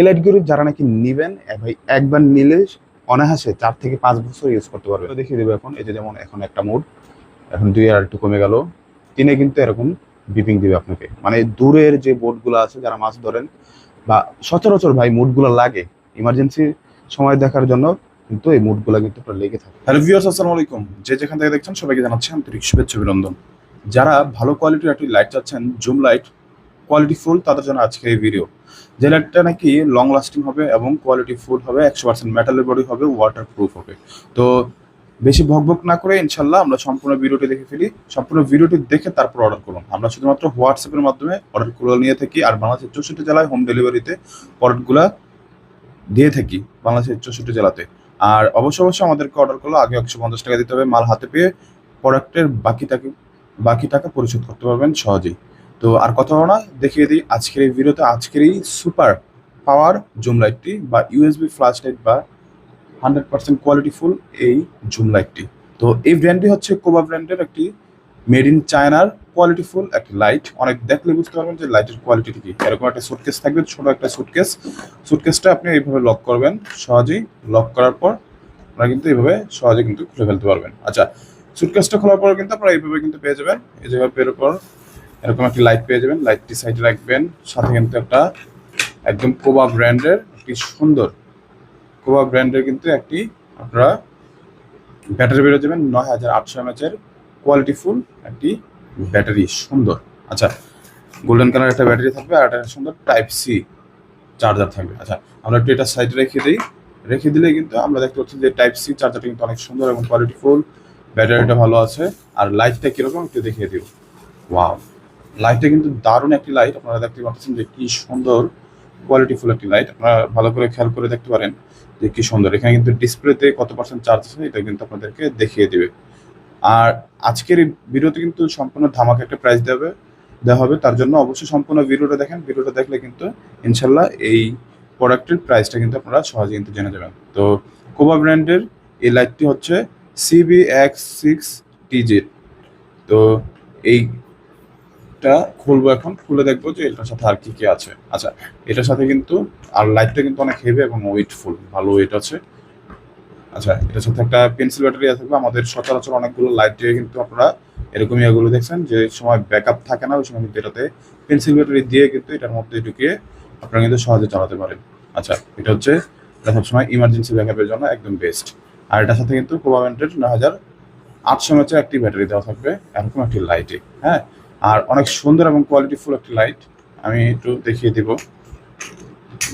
এই লাইটগুলো যারা নাকি নিবেন ভাই একবার নিলে অনায়াসে চার থেকে পাঁচ বছর ইউজ করতে পারবে। দেখিয়ে দেবো এখন, এই যে যেমন এখন একটা মুড এখন দুই আর একটু কমে গেল। তিনে কিন্তু এরকম বিপিং দিবে আপনাকে। মানে দূরের যে বোটগুলো আছে, যারা মাছ ধরেন, বা সচরাচর ভাই মুডগুলো লাগে। ইমার্জেন্সি সময় দেখার জন্য কিন্তু এই মুডগুলো কিন্তু লেগে থাকে। হ্যালো ভিউয়ার্স আসসালামু আলাইকুম। যে যেখান থেকে দেখছেন, সবাইকে জানাচ্ছি আন্তরিক শুভেচ্ছা অভিনন্দন। যারা ভালো কোয়ালিটির একটি লাইট চাচ্ছেন জুম লাইট কোয়ালিটি ফুল তাদের জন্য আজকে এই ভিডিও লাইটটা নাকি লং লাস্টিং হবে এবং কোয়ালিটি ফুল হবে, একশো পার্সেন্ট মেটালের বডি হবে ওয়াটার প্রুফ হবে। তো বেশি ভকভক না করে ইনশাল্লাহ আমরা সম্পূর্ণ ভিডিওটি দেখে ফেলি। সম্পূর্ণ ভিডিওটি দেখে তারপর অর্ডার করুন আমরা শুধুমাত্র হোয়াটসঅ্যাপের মাধ্যমে অর্ডার করে নিয়ে থাকি আর বাংলাদেশের চৌষট্টি জেলায় হোম ডেলিভারিতে প্রোডাক্টগুলা দিয়ে থাকি বাংলাদেশের চৌষট্টি জেলাতে। আর অবশ্য অবশ্যই আমাদেরকে অর্ডার করলে আগে একশো পঞ্চাশ টাকা দিতে হবে, মাল হাতে পেয়ে প্রোডাক্টের বাকি টাকা বাকি টাকা পরিশোধ করতে পারবেন সহজেই। তো আর কথা হলো না, দেখিয়ে দিই আজকের এই ভিডিওতে আজকের এই সুপার পাওয়ার জুম লাইটটি বা ইউএসবি ফ্ল্যাশ লাইট বা হান্ড্রেড পার্সেন্ট কোয়ালিটিফুল এই জুম লাইটটি তো এই ব্র্যান্ডটি হচ্ছে কোবা ব্র্যান্ডের একটি মেড ইন চায়নার কোয়ালিটিফুল একটি লাইট অনেক দেখলে বুঝতে পারবেন যে লাইটের কোয়ালিটি কি। এরকম একটা সুটকেস থাকবে, ছোট একটা সুটকেস সুটকেসটা আপনি এইভাবে লক করবেন, সহজেই লক করার পর আপনারা কিন্তু এইভাবে সহজে কিন্তু খুলে ফেলতে পারবেন। আচ্ছা সুটকেসটা খোলার পর কিন্তু আপনারা এইভাবে কিন্তু পেয়ে যাবেন। এই জায়গায় পেয়ে পর এরকম একটি লাইট পেয়ে যাবেন লাইটটি সাইডে রাখবেন। সাথে কিন্তু একটা একদম কোবা ব্র্যান্ডের একটি সুন্দর কোবা ব্র্যান্ডের কিন্তু একটি আপনারা ব্যাটারি বেরো যাবেন। নয় হাজার আটশো এমএচের কোয়ালিটি ফুল একটি ব্যাটারি সুন্দর। আচ্ছা গোল্ডেন কালার একটা ব্যাটারি থাকবে আর একটা সুন্দর টাইপ সি চার্জার থাকবে। আচ্ছা আমরা একটু এটা সাইডে রেখে দিই। রেখে দিলে কিন্তু আমরা দেখতে পাচ্ছি যে টাইপ সি চার্জারটা কিন্তু অনেক সুন্দর এবং কোয়ালিটি ফুল ব্যাটারিটা ভালো আছে। আর লাইটটা কীরকম একটু দেখিয়ে দিব ওয়াও লাইটটা কিন্তু দারুণ একটি লাইট আপনারা দেখতে পাচ্ছেন যে কি সুন্দর কোয়ালিটি ফুল একটি লাইট আপনারা ভালো করে খেয়াল করে দেখতে পারেন যে কি সুন্দর। এখানে কিন্তু ডিসপ্লেতে কত পার্সেন্ট চার্জ আছে এটা কিন্তু আপনাদেরকে দেখিয়ে দেবে। আর আজকের এই ভিডিওতে কিন্তু সম্পূর্ণ ধামাকা একটা প্রাইস দেবে দেওয়া হবে। তার জন্য অবশ্যই সম্পূর্ণ ভিডিওটা দেখেন। ভিডিওটা দেখলে কিন্তু ইনশাল্লাহ এই প্রোডাক্টের প্রাইসটা কিন্তু আপনারা সহজে কিন্তু জেনে যাবেন। তো কোবা ব্র্যান্ডের এই লাইটটি হচ্ছে সিবি এক্স সিক্স টিজেড তো এইটা খুলবো এখন, খুলে দেখব যে এটার সাথে আর কি কি আছে। আচ্ছা এটার সাথে কিন্তু আর লাইটটা কিন্তু অনেক হেভি এবং ওয়েটফুল ভালো ওয়েট আছে। আচ্ছা এটার সাথে একটা পেন্সিল ব্যাটারি থাকবে আমাদের সচরাচর অনেকগুলো লাইট দিয়ে কিন্তু আপনারা এরকমই এগুলো দেখছেন, যে সময় ব্যাকআপ থাকে না, ওই সময় কিন্তু এটাতে পেন্সিল ব্যাটারি দিয়ে কিন্তু এটার মধ্যে ঢুকিয়ে আপনারা কিন্তু সহজে চালাতে পারেন। আচ্ছা এটা হচ্ছে এটা সবসময় ইমার্জেন্সি ব্যাকআপের জন্য একদম বেস্ট আর এটার সাথে কিন্তু কোভাভেন্টের নয় হাজার আটশো এমএচের একটি ব্যাটারি দেওয়া থাকবে, এরকম একটি লাইটে হ্যাঁ? আর অনেক সুন্দর এবং কোয়ালিটিফুল একটি লাইট আমি একটু দেখিয়ে দিব।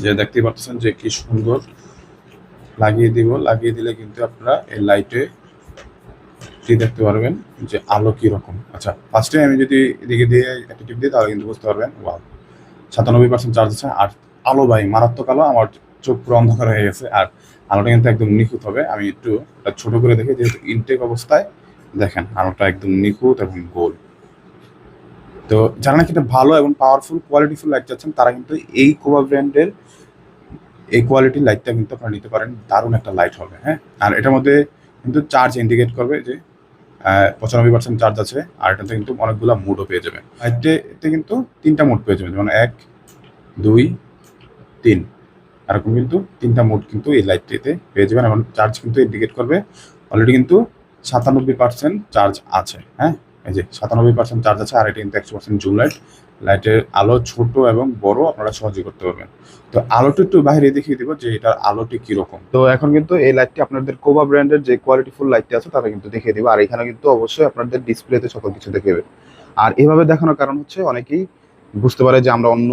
যে দেখতেই পাচ্ছেন যে কি সুন্দর লাগিয়ে দিব। লাগিয়ে দিলে কিন্তু আপনারা এই লাইটে দেখতে পারবেন? যে আলো কি রকম? আচ্ছা ফার্স্টে আমি যদি এদিকে দিয়ে একটা টিপ দিই, তাহলে কিন্তু বুঝতে পারবেন ওয়াও সাতানব্বই পার্সেন্ট চার্জ আছে আর আলো ভাই, মারাত্মক আলো, আমার চোখ পুরো অন্ধকার হয়ে গেছে। আর আলোটা কিন্তু একদম নিখুঁত হবে। আমি একটু ছোট করে দেখি, যেহেতু ইনটেক অবস্থায়, দেখেন, আলোটা একদম নিখুঁত এবং গোল। তো যারা নাকি এটা ভালো এবং পাওয়ারফুল কোয়ালিটিফুল লাইট চাচ্ছেন, তারা কিন্তু এই কোবা ব্র্যান্ডের এই কোয়ালিটির লাইটটা কিন্তু আপনারা নিতে পারেন। দারুণ একটা লাইট হবে হ্যাঁ? আর এটার মধ্যে কিন্তু চার্জ ইন্ডিকেট করবে যে পঁচানব্বই পার্সেন্ট চার্জ আছে, আর এটাতে কিন্তু অনেকগুলো মুডও পেয়ে যাবেন। লাইটে কিন্তু তিনটা মুড পেয়ে যাবেন, যেমন এক, দুই, তিন। এরকম কিন্তু তিনটা মুড কিন্তু এই লাইটটিতে পেয়ে যাবেন এবং চার্জ কিন্তু ইন্ডিকেট করবে। অলরেডি কিন্তু সাতানব্বই পার্সেন্ট চার্জ আছে হ্যাঁ? এই যে সাতানব্বই পার্সেন্ট চার্জ আছে আর এটা কিন্তু একশো পার্সেন্ট জুম লাইট লাইটের আলো ছোট এবং বড় আপনারা সহজে করতে পারবেন। তো আলোটা একটু বাইরে দেখিয়ে দিব যে এটার আলোটি কীরকম। তো এখন কিন্তু এই লাইটটি আপনাদের কোবা ব্র্যান্ডের যে কোয়ালিটিফুল লাইটটি আছে তারা কিন্তু দেখিয়ে দিব। আর এখানে কিন্তু অবশ্যই আপনাদের ডিসপ্লেতে সকল কিছু দেখাবে আর এভাবে দেখানোর কারণ হচ্ছে অনেকেই বুঝতে পারে যে আমরা অন্য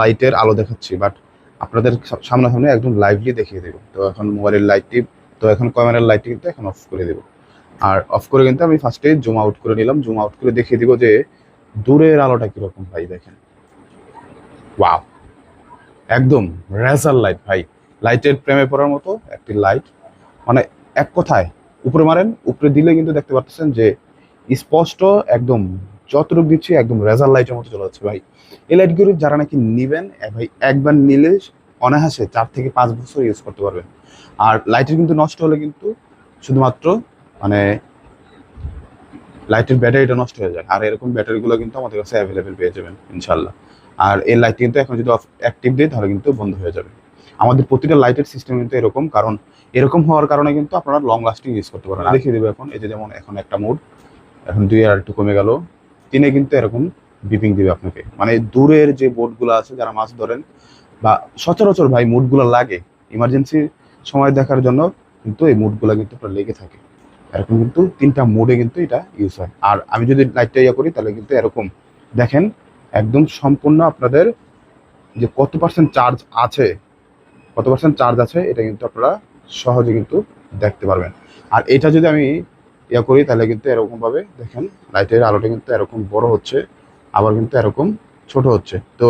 লাইটের আলো দেখাচ্ছি বাট আপনাদের সামনাসামনি একদম লাইভলি দেখিয়ে দেবো। তো এখন মোবাইলের লাইটটি তো এখন ক্যামেরার লাইটটি কিন্তু এখন অফ করে দেবো। আর অফ করে কিন্তু আমি ফার্স্টে জুম আউট করে নিলাম। জুম আউট করে দেখিয়ে দিব যে দূরের আলোটা কীরকম ভাই দেখেন। ওয়াও একদম রেজার লাইট ভাই। লাইটের প্রেমে পড়ার মতো একটি লাইট মানে এক কথায়, উপরে মারেন, উপরে দিলে কিন্তু দেখতে পাচ্ছেন যে স্পষ্ট একদম যতটুকু দিচ্ছি একদম রেজার লাইটের মতো চলে যাচ্ছে ভাই। এই লাইটগুলো যারা নাকি নিবেন ভাই একবার নিলে অনায়াসে চার থেকে পাঁচ বছর ইউজ করতে পারবেন। আর লাইটের কিন্তু নষ্ট হলে কিন্তু শুধুমাত্র মানে লাইটের ব্যাটারিটা নষ্ট হয়ে যায়। আর এরকম ব্যাটারিগুলো কিন্তু আমাদের কাছে অ্যাভেলেবেল পেয়ে যাবেন ইনশাল্লাহ আর এই লাইট কিন্তু এখন যদি অ্যাক্টিভ দিই, তাহলে কিন্তু বন্ধ হয়ে যাবে। আমাদের প্রতিটা লাইটের সিস্টেম কিন্তু এরকম, কারণ এরকম হওয়ার কারণে কিন্তু আপনারা লং লাস্টিং ইউজ করতে পারেন। দেখিয়ে দেবো এখন, এই যে যেমন এখন একটা মুড এখন দুই আর একটু কমে গেল, তিনে কিন্তু এরকম বিপিং দিবে আপনাকে। মানে দূরের যে বোটগুলো আছে, যারা মাছ ধরেন, বা সচরাচর ভাই মুডগুলো লাগে ইমার্জেন্সি সময় দেখার জন্য কিন্তু এই মুডগুলো কিন্তু আপনার লেগে থাকে। এরকম কিন্তু তিনটা মোডে কিন্তু এটা ইউজ হয়। আর আমি যদি লাইটটা ইয়ে করি, তাহলে কিন্তু এরকম। দেখেন, একদম সম্পূর্ণ আপনাদের যে কত পার্সেন্ট চার্জ আছে, কত পার্সেন্ট চার্জ আছে, এটা কিন্তু আপনারা সহজে কিন্তু দেখতে পারবেন। আর এটা যদি আমি ইয়ে করি, তাহলে কিন্তু এরকমভাবে দেখেন লাইটের আলোটা কিন্তু এরকম বড় হচ্ছে, আবার কিন্তু এরকম ছোট হচ্ছে। তো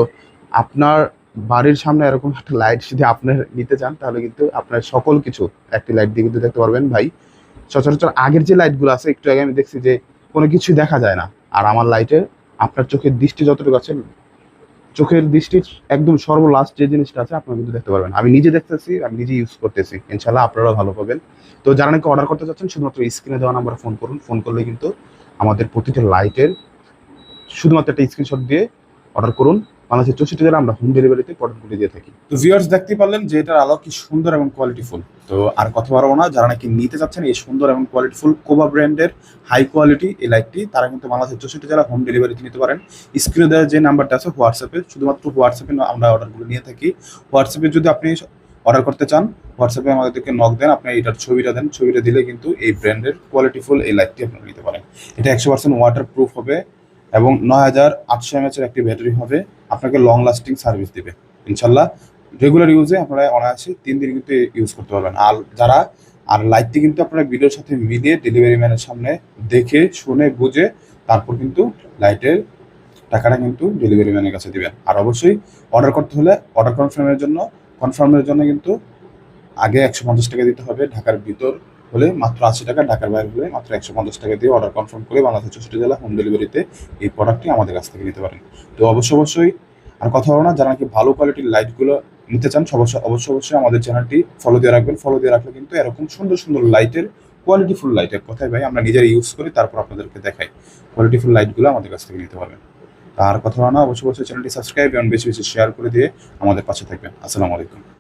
আপনার বাড়ির সামনে এরকম একটা লাইট যদি আপনার নিতে চান, তাহলে কিন্তু আপনার সকল কিছু, একটি লাইট দিয়ে কিন্তু দেখতে পারবেন ভাই। সচরাচর আগের যে লাইটগুলো আছে, একটু আগে আমি দেখছি যে কোনো কিছু দেখা যায় না। আর আমার লাইটের আপনার চোখের দৃষ্টি যতটুকু আছে, চোখের দৃষ্টির একদম সর্বলাস্ট যে জিনিসটা আছে, আপনারা কিন্তু দেখতে পারবেন। আমি নিজে দেখতেছি, আমি নিজে ইউজ করতেছি। ইনশাল্লাহ আপনারাও ভালো পাবেন। তো যারা নাকি অর্ডার করতে চাচ্ছেন, শুধুমাত্র স্ক্রিনে দেওয়া নাম্বারে ফোন করুন। ফোন করলে কিন্তু আমাদের প্রতিটা লাইটের শুধুমাত্র একটা স্ক্রিনশট দিয়ে অর্ডার করুন। বাংলাদেশের চৌষট্টি জেলা আমরা হোম ডেলিভারিতে প্রোডাক্টগুলি দিয়ে থাকি। তো ভিউয়ার্স দেখতে পারলেন যে এটার আলো কি সুন্দর এবং কোয়ালিটিফুল তো আর কথা বাড়াবো না, যারা নাকি নিতে চাচ্ছেন এই সুন্দর এবং কোয়ালিটিফুল কোবা ব্র্যান্ডের হাই কোয়ালিটি এই লাইটটি তারা কিন্তু বাংলাদেশের চৌষট্টি জেলা হোম ডেলিভারিতে নিতে পারেন। স্ক্রিনে দেওয়া যে নাম্বারটা আছে হোয়াটসঅ্যাপে শুধুমাত্র হোয়াটসঅ্যাপে আমরা অর্ডারগুলো নিয়ে থাকি। হোয়াটসঅ্যাপে যদি আপনি অর্ডার করতে চান হোয়াটসঅ্যাপে আমাদেরকে নক দেন, আপনি এটার ছবিটা দেন, ছবিটা দিলে কিন্তু এই ব্র্যান্ডের কোয়ালিটিফুল এই লাইটটি আপনারা নিতে পারেন। এটা একশো পার্সেন্ট ওয়াটার প্রুফ হবে এবং নয় হাজার আটশো এমএচের একটি ব্যাটারি হবে। আপনাকে লং লাস্টিং সার্ভিস দেবে। ইনশাল্লাহ রেগুলার ইউজে আপনারা অনায়াসে তিন দিন কিন্তু ইউজ করতে পারবেন। আর যারা, আর লাইটটি কিন্তু আপনারা ভিডিওর সাথে মিলিয়ে ডেলিভারি ম্যানের সামনে দেখে, শুনে, বুঝে, তারপর কিন্তু লাইটের টাকাটা কিন্তু ডেলিভারি ম্যানের কাছে দেবেন। আর অবশ্যই অর্ডার করতে হলে অর্ডার কনফার্মের জন্য কনফার্মের জন্য কিন্তু আগে একশো পঞ্চাশ টাকা দিতে হবে ঢাকার ভিতর হলে মাত্র আশি টাকা, ঢাকার বাইরে হলে মাত্র একশো পঞ্চাশ টাকা দিয়ে অর্ডার কনফার্ম করে বাংলাদেশের চৌষট্টি জেলা হোম ডেলিভারিতে এই প্রোডাক্টটি আমাদের কাছ থেকে নিতে পারেন। তো অবশ্যই অবশ্যই আর কথা বলো না, যারা নাকি ভালো কোয়ালিটির লাইটগুলো নিতে চান অবশ্যই অবশ্যই অবশ্যই আমাদের চ্যানেলটি ফলো দিয়ে রাখবেন। ফলো দিয়ে রাখলে কিন্তু এরকম সুন্দর সুন্দর লাইটের কোয়ালিটিফুল লাইটের কথাই ভাই আমরা নিজেরা ইউজ করি, তারপর আপনাদেরকে দেখাই। কোয়ালিটিফুল লাইটগুলো আমাদের কাছ থেকে নিতে পারবেন। আর কথা বলো না, অবশ্যই অবশ্যই চ্যানেলটি সাবস্ক্রাইব এবং বেশি বেশি শেয়ার করে দিয়ে আমাদের পাশে থাকবেন। আসসালামু আলাইকুম।